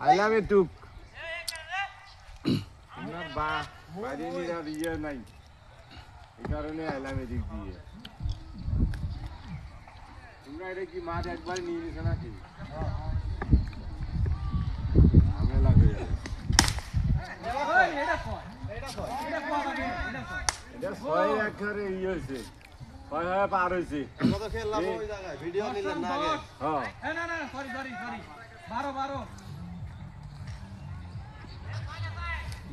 আইলামে টুক আপনার বা বাইরে নিয়ে ইয়ে নাই এই কারণে আইলাম এদিক দিয়ে তোমরা এটা কি মাঠ একবার নিয়ে নিছো নাকি ঝামেলা হয়ে যাবে এটা ছয় একেবারে ইয়ে হয়েছে ছয় হয়ে পার হয়েছে আমরা খেললাম ওই জায়গায় ভিডিও নিলেন না আগে হ্যাঁ না না সরি সরি সরি বারো বারো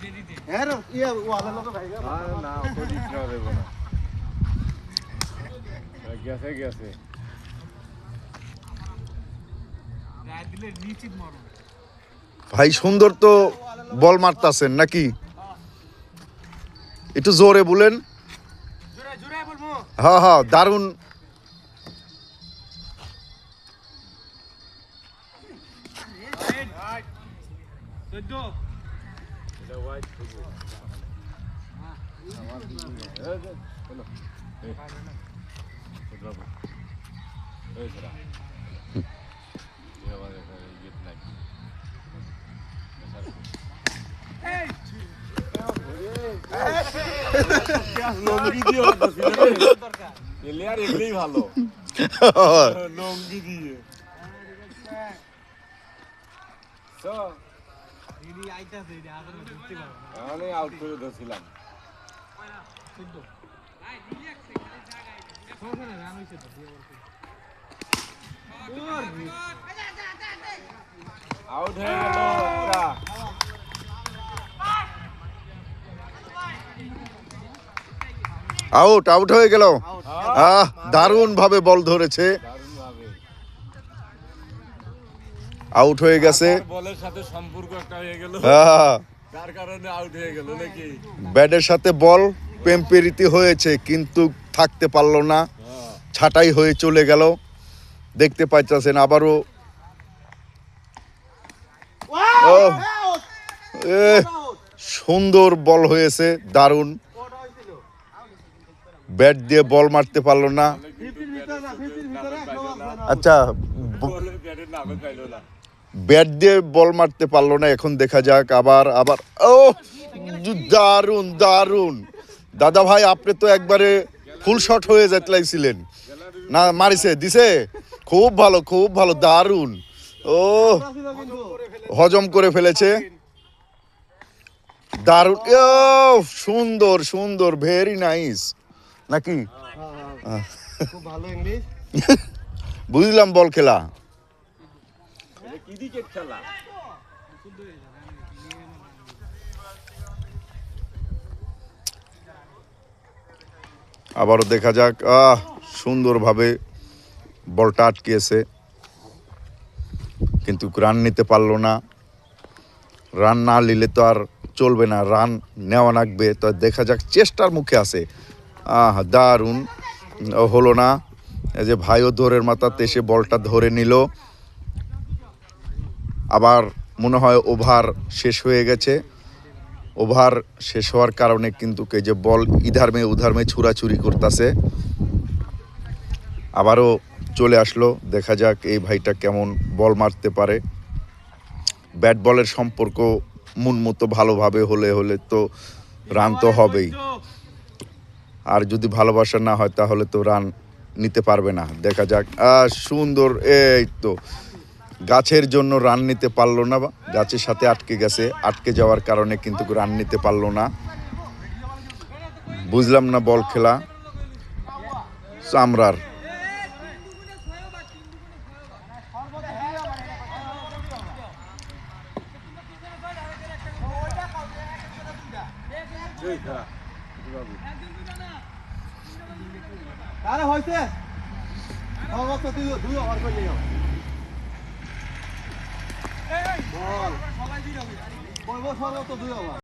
হ্যাঁ রে, ইয়ে ওয়ালের লোকে ভাই আর না করিস না দেব না গেছে গেছে। রায় দিলে নিশ্চিত মরণ ভাই সুন্দর তো বল মারতাছেন নাকি? একটু জোরে বলেন। জোরে জোরে বলব। হ্যাঁ হ্যাঁ দারুণ। চোদ্দ। এটা লঙ্গি দিয়ে হতাছিল রে। এলে আর এগুলোই ভালো লঙ্গি দিয়ে আমি আউট করে দিয়েছিলাম। আউট হয়ে গেল একটা। আউট আউট হয়ে গেল। আহ দারুণ ভাবে বল ধরেছে দারুণ ভাবে আউট হয়ে গেছে। বলের সাথে সম্পর্ক একটা হয়ে গেল। আহ, কারণে আউট হয়ে গেল নাকি? ব্যাটের সাথে বল পেম্পেরিতি হয়েছে কিন্তু থাকতে পারল না। হ্যাঁ। ছাটাই হয়ে চলে গেল। দেখতে পাইতেছেন আবারও। সুন্দর বল হয়েছে দারুণ। ব্যাট দিয়ে বল মারতে পারল না। আচ্ছা ব্যাট দিয়ে বল মারতে পারল না এখন দেখা যাক আবার আবার ও দারুণ দারুণ। দাদা ভাই আপনি তো একবারে ফুল শট হয়ে যেতে লাগছিলেন না মারিছে দিছে? খুব ভালো খুব ভালো দারুণ। ও হজম করে ফেলেছে। দারুণ ও সুন্দর সুন্দর ভেরি নাইস নাকি? বুঝলাম বল খেলা। ক্রিকেট খেলা? আবারও দেখা যাক। আহ, সুন্দরভাবে বলটা আটকিয়েছে কিন্তু রান নিতে পারল না। রান না নিলে তো আর চলবে না। রান নেওয়া লাগবে। তো দেখা যাক, চেষ্টার মুখে আছে। আহ, দারুণ। হলো না। এই যে ভাইও দৌড়ের মাথাতে এসে বলটা ধরে নিল। আবার মনে হয় ওভার শেষ হয়ে গেছে। ওভার শেষ হওয়ার কারণে কিন্তু কে যে বল ইধার মে উধার মে ছুরাছুরি করতেছে। আবারও চলে আসলো, দেখা যাক এই ভাইটা কেমন বল মারতে পারে। ব্যাট বলের সম্পর্ক মন মতো ভালোভাবে হলে হলে তো রান তো হবেই। আর যদি ভালোবাসা না হয় তাহলে তো রান নিতে পারবে না। দেখা যাক। সুন্দর, এই তো। গাছের জন্য রান নিতে পারল না, গাছের সাথে আটকে গেছে। আটকে যাওয়ার কারণে কিন্তু রান নিতে পারল না। বুঝলাম না বল খেলা। চামড়ার। আরে হয়েছে। দুই ওভার সবাই দুই ওভার